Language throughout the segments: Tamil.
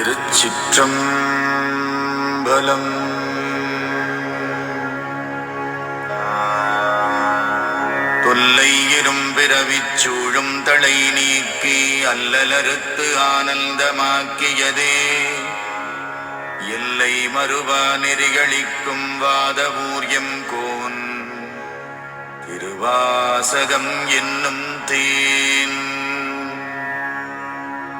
திருச்சிற்றம்பலம். தொல்லை இரும்பிறவிச் சூழும் தலை நீக்கி அல்லலறுத்து ஆனந்தமாக்கியதே. எல்லை மறுவா நெறிகளிக்கும் வாதவூர்யம் கோன். திருவாசகம் என்னும் தேன்.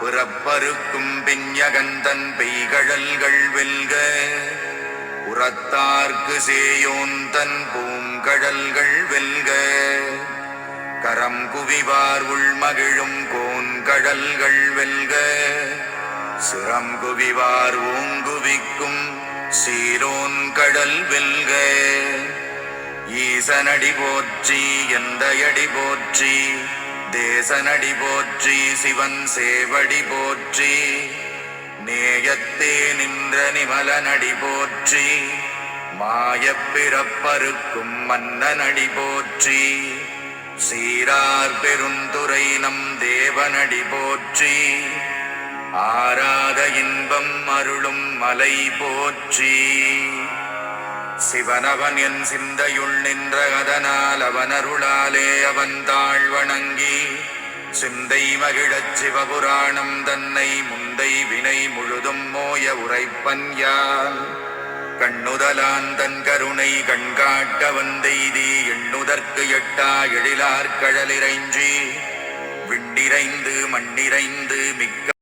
புறப்பருக்கும் பிஞ்சகந்தன் பெய்கழல்கள் வெல்க. புறத்தார்க்கு சேயோன் தன் பூங்கடல்கள் வெல்க. கரம் குவிவார் உள்மகிழும் கோன்கழல்கள் வெல்க. சுரம் குவிவார் ஓங்குவிக்கும் சீரோன் கடல் வெல்க. ஈசனடி போற்றி எந்தையடி போற்றி தேசனடி போற்றி சிவன் சேவடி போற்றி நேயத்தே நின்ற நிமலனடி போற்றி மாயப்பிறப்பருக்கும் மன்னனடி போற்றி சீரார் பெருந்துரை நம் தேவனடி போற்றி ஆராத இன்பம் அருளும் மலை போற்றி. சிவனவன் என் சிந்தையுள் நின்ற அதனால் அவன் அருளாலே அவன் தாழ் வணங்கி சிந்தை மகிழச் சிவபுராணம் தன்னை முந்தை வினை முழுதும் மோய உரைப்பன் யான். கண்ணுதலான் தன் கருணை கண்காட்ட வந்தெய்தி எண்ணுதற்கு எட்டா எழிலார் கழலிறைஞ்சி விண்ணிறைந்து மண்ணிறைந்து மிக்க